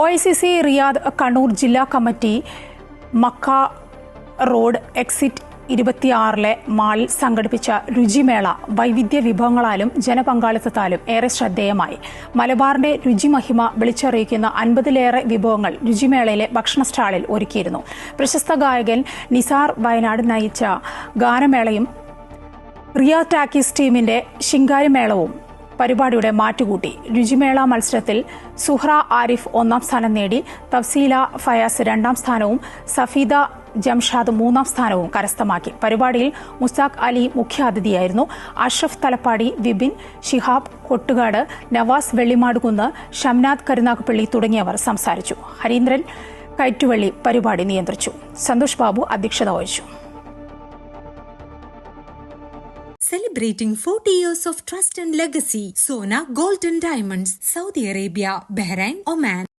O I C C Riyadh Kannur ജില്ലാ committee Mecca road exit ഇരുപത്തിയാറിലെ മാളിൽ സംഘടിപ്പിച്ച രുചിമേള വൈവിധ്യ വിഭവങ്ങളാലും ജനപങ്കാളിത്തത്താലും ഏറെ ശ്രദ്ധേയമായി. മലബാറിന്റെ രുചിമഹിമ വിളിച്ചറിയിക്കുന്ന അൻപതിലേറെ വിഭവങ്ങൾ രുചിമേളയിലെ ഭക്ഷണ സ്റ്റാളിൽ ഒരുക്കിയിരുന്നു. പ്രശസ്ത ഗായകൻ നിസാർ വയനാട് നയിച്ച ഗാനമേളയും റിയ ടാക്കീസ് ടീമിന്റെ ശിങ്കാരിമേളവും പരിപാടിയുടെ മാറ്റുകൂട്ടി. രുചിമേള മത്സരത്തിൽ സുഹ്ര ആരിഫ് ഒന്നാം സ്ഥാനം നേടി തഫ്സീല ഫയാസ് രണ്ടാം സ്ഥാനവും സഫീദ ജംഷാദ് മൂന്നാം സ്ഥാനവും കരസ്ഥമാക്കി. പരിപാടിയിൽ മുസ്താഖ് അലി മുഖ്യാതിഥിയായിരുന്നു. അഷ്റഫ് തലപ്പാടി വിപിൻ ഷിഹാബ് കൊട്ടുകാട് നവാസ് വെള്ളിമാടുകുന്ന് ഷംനാഥ് കരുനാഗപ്പള്ളി തുടങ്ങിയവർ സംസാരിച്ചു. ഹരീന്ദ്രൻ കയറ്റുവള്ളി പരിപാടി നിയന്ത്രിച്ചു. സന്തോഷ് ബാബു അധ്യക്ഷത വഹിച്ചു. Celebrating 40 years of trust and legacy, Sona Golden Diamonds, Saudi Arabia, Bahrain, Oman.